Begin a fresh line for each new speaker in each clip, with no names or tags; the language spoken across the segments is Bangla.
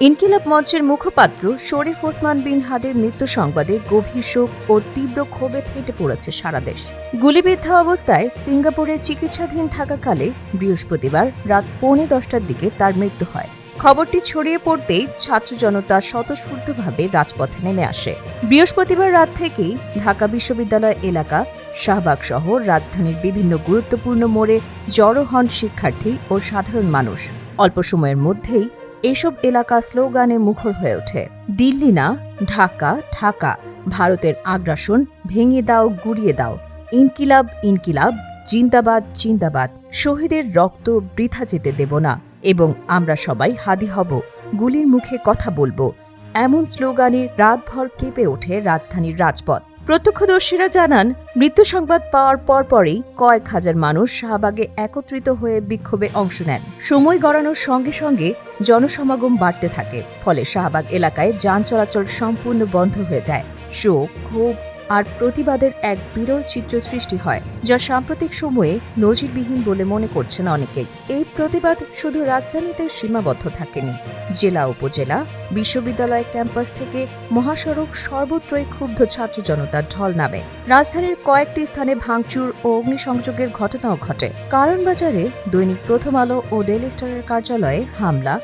ইনকিলাব মঞ্চের মুখপাত্র শরীফ ওসমান বিন হাদের মৃত্যু সংবাদে গভীর শোক ও তীব্র ক্ষোভে ফেটে পড়েছে সারা দেশ। গুলিবিদ্ধ অবস্থায় সিঙ্গাপুরে চিকিৎসাধীন থাকাকালে বৃহস্পতিবার রাত পৌনে দশটার দিকে তার মৃত্যু হয়। খবরটি ছড়িয়ে পড়তেই ছাত্র জনতা স্বতঃস্ফূর্তভাবে রাজপথে নেমে আসে। বৃহস্পতিবার রাত থেকেই ঢাকা বিশ্ববিদ্যালয় এলাকা, শাহবাগ সহ রাজধানীর বিভিন্ন গুরুত্বপূর্ণ মোড়ে জড়ো হন শিক্ষার্থী ও সাধারণ মানুষ। অল্প সময়ের মধ্যেই এসব এলাকা স্লোগানে মুখর হয়ে ওঠে। দিল্লি না, ঢাকা ঢাকা। ভারতের আগ্রাসন, ভেঙে দাও, গুড়িয়ে দাও। ইনকিলাব ইনকিলাব, জিন্দাবাদ জিন্দাবাদ। শহীদের রক্ত বৃথা যেতে দেব না। এবং আমরা সবাই হাদি হব। গুলির মুখে কথা বলব। এমন স্লোগানে রাতভর কেঁপে ওঠে রাজধানীর রাজপথ। প্রত্যক্ষদর্শীরা জানান, মৃত্যু সংবাদ পাওয়ার পরপরই কয়েক হাজার মানুষ শাহবাগে একত্রিত হয়ে বিক্ষোভে অংশ নেন। সময় গড়ানোর সঙ্গে সঙ্গে জনসমাগম বাড়তে থাকে, ফলে শাহবাগ এলাকায় যান চলাচল সম্পূর্ণ বন্ধ হয়ে যায়। শোক, ক্ষোভ আর প্রতিবাদের এক বিরল চিত্র সৃষ্টি হয়, যা সাম্প্রতিক সময়ে নজিরবিহীন বলে মনে করছেন অনেকেই এই প্রতিবাদ শুধু রাজধানীতে সীমাবদ্ধ থাকেনি। জেলা উপজেলা, বিশ্ববিদ্যালয় ক্যাম্পাস থেকে মহাসড়ক সর্বত্রই ক্ষুব্ধ ছাত্র জনতার ঢল নামে। রাজধানীর কয়েকটি স্থানে ভাঙচুর ও অগ্নিসংযোগের ঘটনাও ঘটে। কারণ বাজারে দৈনিক প্রথম আলো ও ডেইলি স্টারের কার্যালয়ে হামলা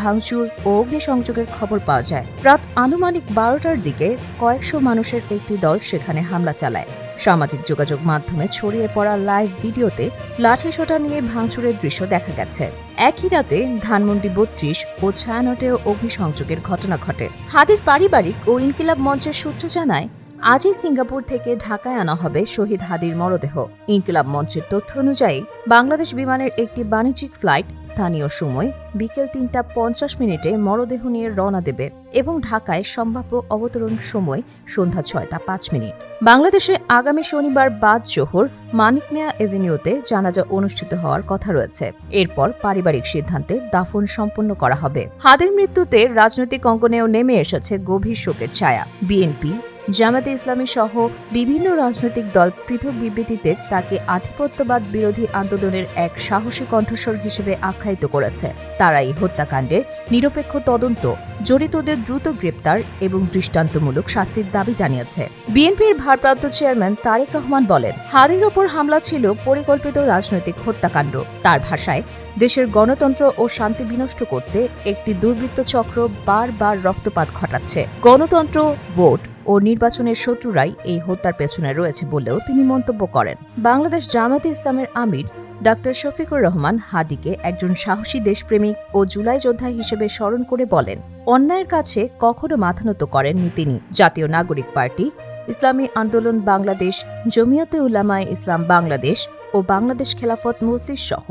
ভাঙচুর ও অগ্নিসংযোগের খবর পাওয়া যায়। রাত আনুমানিক বারোটার দিকে কয়েকশো মানুষের একটি দল সেখানে হামলা চালায়। সামাজিক যোগাযোগ মাধ্যমে ছড়িয়ে পড়া লাইভ ভিডিওতে লাঠিসোঁটা নিয়ে ভাঙচুরের দৃশ্য দেখা গেছে। একই রাতে ধানমন্ডি বত্রিশ ও ছায়ানটেও অগ্নিসংযোগের ঘটনা ঘটে। হাদির পারিবারিক ও ইনকিলাব মঞ্চের সূত্র জানায় আজই সিঙ্গাপুর থেকে ঢাকায় আনা হবে শহীদ হাদির মরদেহ। ইনকিলাব মঞ্চের তথ্য অনুযায়ী, বাংলাদেশ বিমানের একটি বাণিজ্যিক ফ্লাইট স্থানীয় সময় বিকেল তিনটা পঞ্চাশ মিনিটে মরদেহ নিয়ে রওনা দেবে এবং ঢাকায় সম্ভাব্য অবতরণ সময় সন্ধ্যা ছয়টা পাঁচ মিনিট। বাংলাদেশে আগামী শনিবার বাদ জোহর মানিক মিয়া এভিনিউতে জানাজা অনুষ্ঠিত হওয়ার কথা রয়েছে। এরপর পারিবারিক সিদ্ধান্তে দাফন সম্পন্ন করা হবে। হাদের মৃত্যুতে রাজনৈতিক অঙ্গনেও নেমে এসেছে গভীর শোকের ছায়া। বিএনপি জামাতে ইসলামী সহ বিভিন্ন রাজনৈতিক দল পৃথক বিবৃতিতে তাকে আধিপত্যবাদ বিরোধী আন্দোলনের এক সাহসী কণ্ঠস্বর হিসেবে আখ্যায়িত করেছে। তারা এই হত্যাকাণ্ডের নিরপেক্ষ তদন্ত, জড়িতদের দ্রুত গ্রেপ্তার এবং দৃষ্টান্তমূলক শাস্তির দাবি জানিয়েছে। বিএনপির ভারপ্রাপ্ত চেয়ারম্যান তারেক রহমান বলেন হাদির ওপর হামলা ছিল পরিকল্পিত রাজনৈতিক হত্যাকাণ্ড। তার ভাষায়, দেশের গণতন্ত্র ও শান্তি বিনষ্ট করতে একটি দুর্বৃত্ত চক্র বারবার রক্তপাত ঘটাচ্ছে। গণতন্ত্র, ভোট ও নির্বাচনের শত্রুরাই এই হত্যার পেছনে রয়েছে বলেও তিনি মন্তব্য করেন। বাংলাদেশ জামাতে ইসলামের আমির ডাক্তার শফিকুর রহমান হাদিকে একজন সাহসী দেশপ্রেমিক ও জুলাই যোদ্ধা হিসেবে স্মরণ করে বলেন, অন্যায়ের কাছে কখনো মাথা নত করেননি তিনি। জাতীয় নাগরিক পার্টি, ইসলামী আন্দোলন বাংলাদেশ, জমিয়তে উলামায়ে ইসলাম বাংলাদেশ ও বাংলাদেশ খেলাফত মজলিস সহ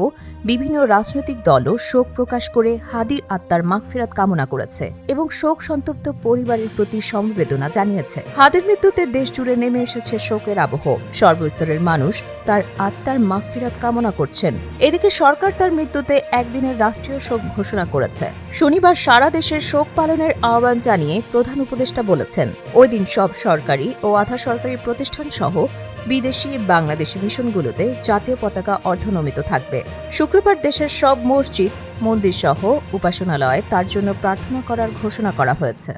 বিভিন্ন রাজনৈতিক দলও শোক প্রকাশ করে হাদির আত্মার মাগফিরাত কামনা করেছে এবং শোক সন্তপ্ত পরিবারের প্রতি সমবেদনা জানিয়েছে। হাদির মৃত্যুতে দেশ জুড়ে নেমে এসেছে শোকের আবহ। সর্বস্তরের মানুষ তার আত্মার মাগফিরাত কামনা করছেন। এদিকে সরকার তার মৃত্যুতে একদিনের রাষ্ট্রীয় শোক ঘোষণা করেছে। শনিবার সারা দেশের শোক পালনের আহ্বান জানিয়ে প্রধান উপদেষ্টা বলেছেন, ওই দিন সব সরকারি ও আধা সরকারি প্রতিষ্ঠান সহ বিদেশি, বাংলাদেশি মিশনগুলোতে জাতীয় পতাকা অর্ধনমিত থাকবে। শুক্রবার দেশের সব মসজিদ মন্দির সহ উপাসনালয়ে তার জন্য প্রার্থনা করার ঘোষণা করা হয়েছে।